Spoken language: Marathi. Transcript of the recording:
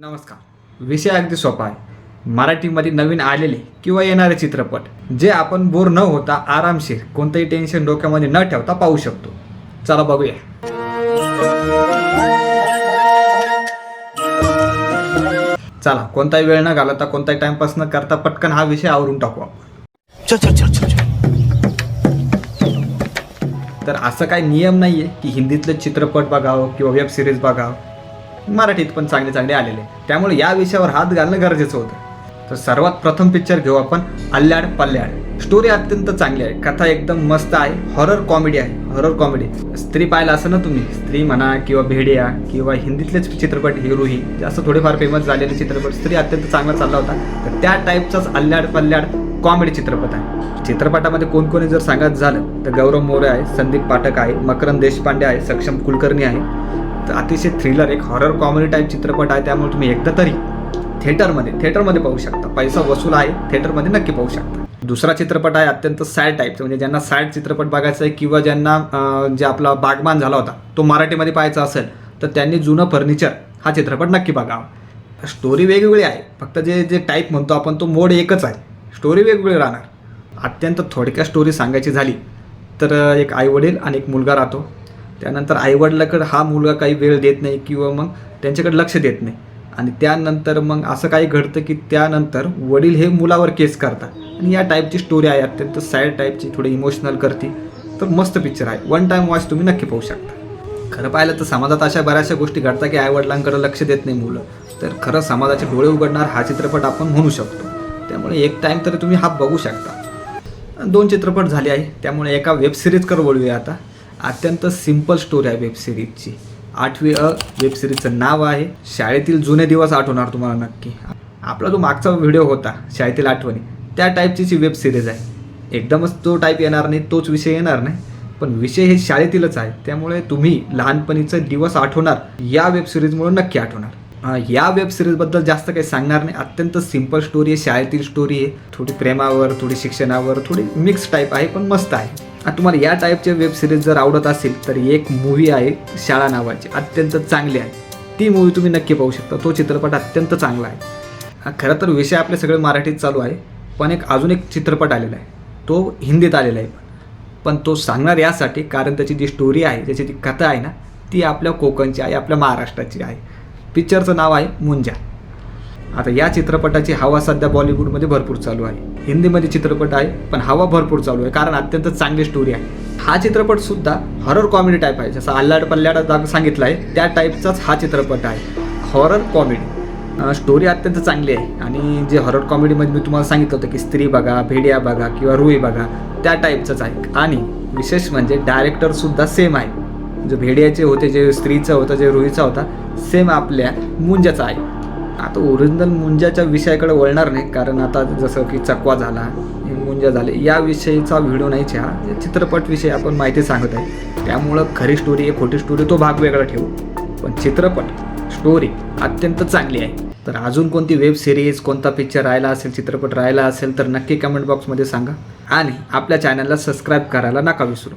नमस्कार. विषय अगदी सोपा आहे. मराठीमध्ये नवीन आलेले किंवा येणारे चित्रपट जे आपण बोर न होता आरामशीर कोणतंही टेन्शन डोक्यामध्ये न ठेवता पाहू शकतो. चला बघूया. चला कोणताही वेळ न घालवता कोणताही टाइमपास न करता पटकन हा विषय आवरून टाकू आपण. तर असं काही नियम नाही आहे की हिंदीतले चित्रपट बघावं किंवा वेब सिरीज बघावं. मराठीत पण चांगले चांगले आलेले. त्यामुळे या विषयावर हात घालणं गरजेचं होतं. तर सर्वात प्रथम पिक्चर घेऊ आपण अल्ल्याड पल्ल्याड. स्टोरी अत्यंत चांगली आहे. कथा एकदम मस्त आहे. हॉरर कॉमेडी आहे. हॉरर कॉमेडी स्त्री पाहिला असं ना तुम्ही? स्त्री म्हणा किंवा भेडिया किंवा हिंदीतलेच चित्रपट हिरोही जास्त थोडेफार फेमस झालेले चित्रपट. स्त्री अत्यंत चांगला चालला होता. तर त्या टाईपचाच अल्ल्याड पल्ल्याड कॉमेडी चित्रपट आहे. चित्रपटामध्ये कोण कोणी जर सांगायचं झालं तर गौरव मोरे आहे संदीप पाठक आहे मकरंद देशपांडे आहे सक्षम कुलकर्णी आहे. तर अतिशय थ्रिलर एक हॉरर कॉमेडी टाईप चित्रपट आहे. त्यामुळे तुम्ही एकदा तरी थिएटरमध्ये थिएटरमध्ये पाहू शकता. पैसा वसूल आहे थिएटरमध्ये नक्की पाहू शकता. दुसरा चित्रपट आहे अत्यंत सॅड टाईपचा म्हणजे ज्यांना सॅड चित्रपट बघायचा आहे किंवा ज्यांना जे आपला बागमान झाला होता तो मराठीमध्ये पाहायचा असेल तर त्यांनी जुनं फर्निचर हा चित्रपट नक्की बघावा. स्टोरी वेगवेगळी आहे. फक्त जे जे टाईप म्हणतो आपण तो मोड एकच आहे. स्टोरी वेगवेगळी राहणार. अत्यंत थोडक्या स्टोरी सांगायची झाली तर एक आईवडील आणि एक मुलगा राहतो. त्यानंतर आईवडिलाकडं हा मुलगा काही वेळ देत नाही किंवा मग त्यांच्याकडे लक्ष देत नाही. आणि त्यानंतर मग असं काही घडतं की त्यानंतर वडील हे मुलावर केस करतात. आणि या टाईपची स्टोरी आहे अत्यंत सॅड टाईपची थोडी इमोशनल करते. तर मस्त पिक्चर आहे. वन टाईम वॉच तुम्ही नक्की पाहू शकता. खरं पाहिलं तर समाजात अशा बऱ्याचशा गोष्टी घडतात की आईवडिलांकडे लक्ष देत नाही मुलं. तर खरं समाजाचे डोळे उघडणार हा चित्रपट आपण म्हणू शकतो. त्यामुळे एक टाईम तरी तुम्ही हा बघू शकता. दोन चित्रपट झाले आहे. त्यामुळे एका वेबसिरीजकडे वळूया आता. अत्यंत सिंपल स्टोरी आहे वेब सिरीजची आठवी अ वेब सिरीजचं नाव आहे शाळेतील जुने दिवस आठवणार तुम्हाला नक्की. आपला जो मागचा व्हिडिओ होता शाळेतील आठवणी त्या टाईपची वेब सिरीज आहे. एकदमच तो टाईप येणार नाही तोच विषय येणार नाही. पण विषय हे शाळेतीलच आहे त्यामुळे तुम्ही लहानपणीचे दिवस आठवणार या वेब सिरीजमुळे नक्की आठवणार. या वेब सिरीजबद्दल जास्त काही सांगणार नाही. अत्यंत सिंपल स्टोरी आहे शाळेतील स्टोरी आहे. थोडी प्रेमावर थोडी शिक्षणावर थोडी मिक्स टाईप आहे पण मस्त आहे. तुम्हाला या टाईपचे वेब सिरीज जर आवडत असेल तर एक मूवी आहे शाळा नावाची. अत्यंत चांगली आहे. ती मूवी तुम्ही नक्की पाहू शकता. तो चित्रपट अत्यंत चांगला आहे. खरं तर विषय आपले सगळे मराठीत चालू आहे पण एक अजून एक चित्रपट आलेला आहे. तो हिंदीत आलेला आहे. पण तो सांगणार यासाठी कारण त्याची जी स्टोरी आहे त्याची ती कथा आहे ना ती आपल्या कोकणची आहे आपल्या महाराष्ट्राची आहे. पिक्चरचं नाव आहे मुंजा. आता या चित्रपटाची हवा सध्या बॉलिवूडमध्ये भरपूर चालू आहे. हिंदीमध्ये चित्रपट आहे पण हवा भरपूर चालू आहे कारण अत्यंत चांगली स्टोरी आहे. हा चित्रपट सुद्धा हॉरर कॉमेडी टाईप आहे. जसं अल्लाड पल्ल्याड दाग सांगितलं आहे त्या टाईपचाच हा चित्रपट आहे. हॉरर कॉमेडी स्टोरी अत्यंत चांगली आहे. आणि जे हॉरर कॉमेडीमध्ये मी तुम्हाला सांगितलं होतं की स्त्री बघा भेडिया बघा किंवा रुई बघा त्या टाईपचंच आहे. आणि विशेष म्हणजे डायरेक्टरसुद्धा सेम आहे. जे भेडियाचे होते जे स्त्रीचं होतं जे रुईचा होता सेम आपल्या मुंजाचा आहे. आता ओरिजिनल मुंजाच्या विषयाकडे वळणार नाही कारण आता जसं की चकवा झाला हे मुंजा झाले या विषयीचा व्हिडिओ नाहीच हा या चित्रपट विषयी आपण माहिती सांगत आहे. त्यामुळं खरी स्टोरी आहे खोटी स्टोरी तो भाग वेगळा ठेवू. पण चित्रपट स्टोरी अत्यंत चांगली आहे. तर अजून कोणती वेब सिरीज कोणता पिक्चर राहिला असेल चित्रपट राहिला असेल तर नक्की कमेंट बॉक्समध्ये सांगा. आणि आपल्या चॅनलला सबस्क्राईब करायला नका विसरू.